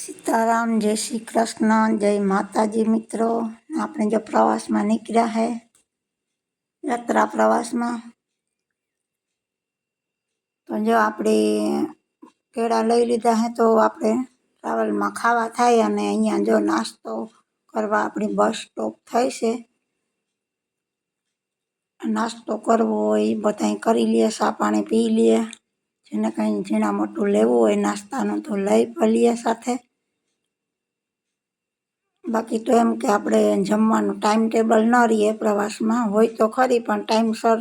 सीताराम जय श्री कृष्ण जय माता जी मित्रों अपने जो प्रवास में निकल है यात्रा प्रवास में तो जो आप केड़ा लई लीधा है तो आप ट्रावल में खावा थे अँ जो नास्तो करवा अपनी बस स्टॉप थी से नास्तो करवो हो बताई कर लिए सा पानी पी लिए जेने कहीं जीणा मोटू लेव हो नास्ता तो लई पलिए साथ બાકી તો એમ કે આપણે જમવાનું ટાઈમ ટેબલ ન રહીએ પ્રવાસમાં હોય તો ખરી પણ ટાઈમસર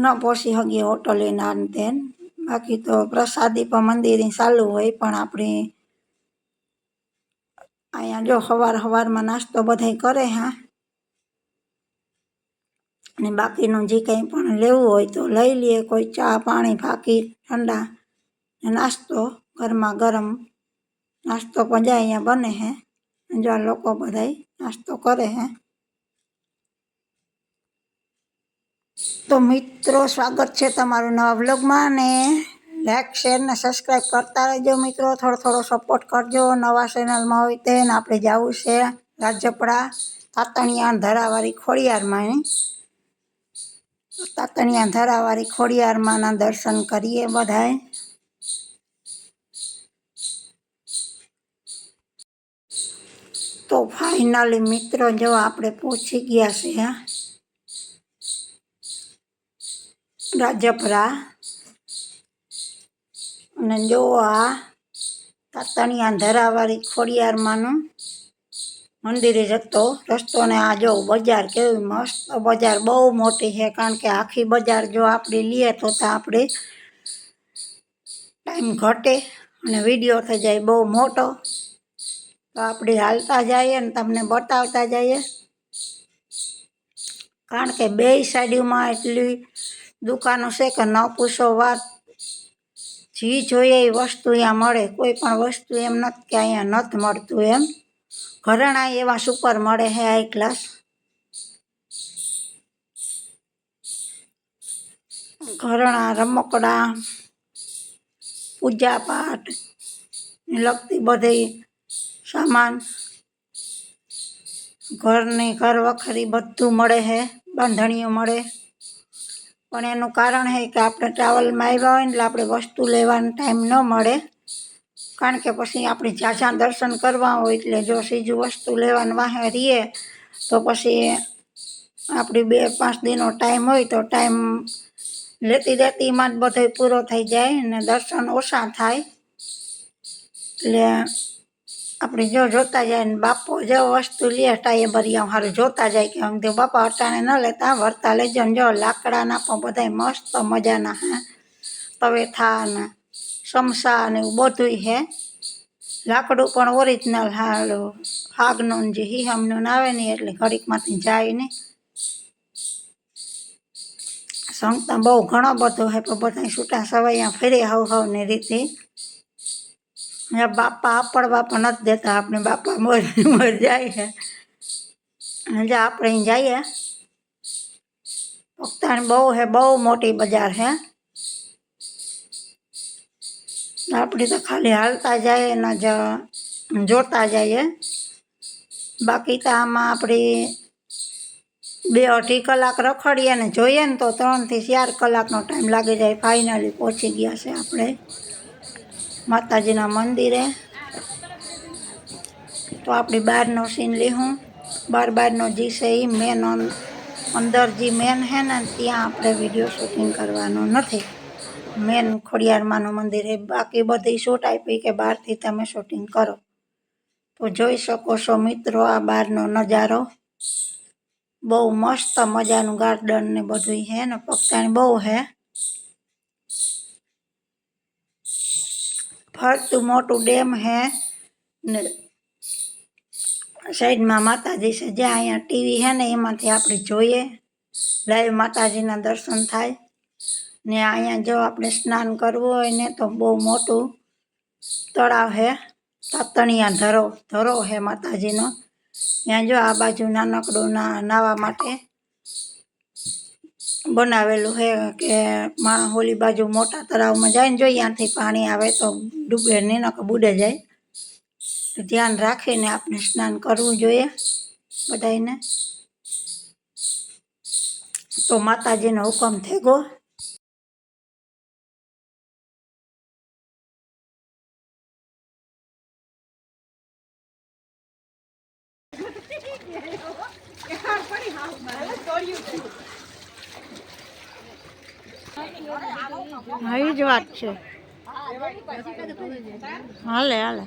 ન પહોંચી શકીએ હોટલે ના તેન બાકી તો પ્રસાદી પણ મંદિરે ચાલુ હોય પણ આપણે અહીંયા જો સવાર સવારમાં નાસ્તો બધાય કરે હા અને બાકીનું જે કંઈ પણ લેવું હોય તો લઈ લઈએ કોઈ ચા પાણી ફાકી ઠંડા નાસ્તો ઘરમાં ગરમ નાસ્તો પણ જાય અહીંયા બને હે જાન લોકો બધાય નાસ્તો કરે છે તો મિત્રો સ્વાગત છે તમારું નવા વ્લોગ માં ને લાઈક શેર ને સબ્સ્ક્રાઇબ કરતા રહેજો મિત્રો થોડું થોડું સપોર્ટ કરજો નવા ચેનલ માં હોઈતે ને આપણે જાવું છે રાજપડા તાતણિયા ધરાવારી ખોડિયારમાં ને તાતણિયા ધરાવારી ખોડિયારમાં ના દર્શન કરીએ બધાય ફાઈનલી મિત્રો જો આપણે પહોંચી ગયા છે રાજપરા અને જો આ તાતણિયા ધરાવાળી ખોડિયારમાંનું મંદિરે જતો રસ્તો ને આ જો બજાર કેવી મસ્ત બજાર બહુ મોટી છે કારણ કે આખી બજાર જો આપણે લઈએ તો આપણે ટાઈમ ઘટે અને વિડીયો થઈ જાય બહુ મોટો તો આપણે હાલતા જઈએ ને તમને બતાવતા જઈએ કારણ કે બે સાડીમાં એટલી દુકાનો છે કે ન પૂછો વાત જે જોઈએ એ વસ્તુ અહીંયા મળે કોઈ પણ વસ્તુ એમ નથી કે અહીંયા નથી મળતું એમ ઘરેણા એવા સુપર મળે છે હાઈ ક્લાસ ઘરેણા રમકડા પૂજાપાઠ લગતી બધી સામાન ઘરની ઘર વખરી બધું મળે છે બાંધણીઓ મળે પણ એનું કારણ છે કે આપણે ટ્રાવેલમાં આવ્યા હોય એટલે આપણે વસ્તુ લેવાનો ટાઈમ ન મળે કારણ કે પછી આપણે જ્યાં જ્યાં દર્શન કરવા હોય એટલે જો સીજું વસ્તુ લેવાનું વાહે રહીએ તો પછી આપણી બે પાંચ દિનનો ટાઈમ હોય તો ટાઈમ લેતી દેતીમાં જ બધો પૂરો થઈ જાય અને દર્શન ઓછા થાય એટલે अपने जो जोता जाए बापो जो वस्तु ली हटाई भरी हमारे जोता जाए कि हम बापा हटाने न लेता वरता ले जाओ जो लाकड़ा ना पो बदा मस्त मजा ना है तवे था न समसा ने बधु है लाकड़ू पर वो रीतना हालो हाग नो जी ही हमने नावे नहीं एट मत जाए नहीं संगता बहु घो बधु है पो बदा छूटा सवाई फेरे हाउ हाउ ने रीते या बापा पर बाप नत देता अपने बापा मर मर जाए है हाँ जा आप रही जाइए पकता बहु है बहु मोटी बाजार है आप तो खाली हालता जाए ना जा जोड़ता जाइए बाकी तो आम आप बे अढ़ी कलाक रखड़िए जो है तो त्रन थी चार कलाक ना टाइम लगे जाए फाइनली पहुंची गया से अपने माताजी मंदिर है तो आप बार नो सीन ली हूँ बार बार नो जी से ही मेन अंदर जी मेन है ना त्या आप विडियो शूटिंग करने मेन खोड़ियार मंदिर है बाकी बधी शूट आप बार थी ते शूटिंग करो तो जी सको मित्रों आ बार नजारो बहु मस्त मजा नु गार्डन ने बधु है पक्षाणी बहु है ફરતું મોટું ડેમ હે ને સાઈડમાં માતાજી છે જ્યાં અહીંયા ટીવી હે ને એમાંથી આપણે જોઈએ લાઈવ માતાજીના દર્શન થાય ને અહીંયા જો આપણે સ્નાન કરવું હોય ને તો બહુ મોટું તળાવ હે તાતણિયા ધરો ધરો હે માતાજીનો ત્યાં જો આ બાજુ નાનકડું નાહવા માટે બનાવેલું છે કે માણસ હોલી બાજુ મોટા તળાવમાં જાય ને જો ત્યાંથી પાણી આવે તો ડૂબે નહીં નકર બુડે જાય તો ધ્યાન રાખીને આપણે સ્નાન કરવું જોઈએ બધાને તો માતાજીનો હુકમ થેગો What are you doing? આવી જ વાત છે હાલે હાલે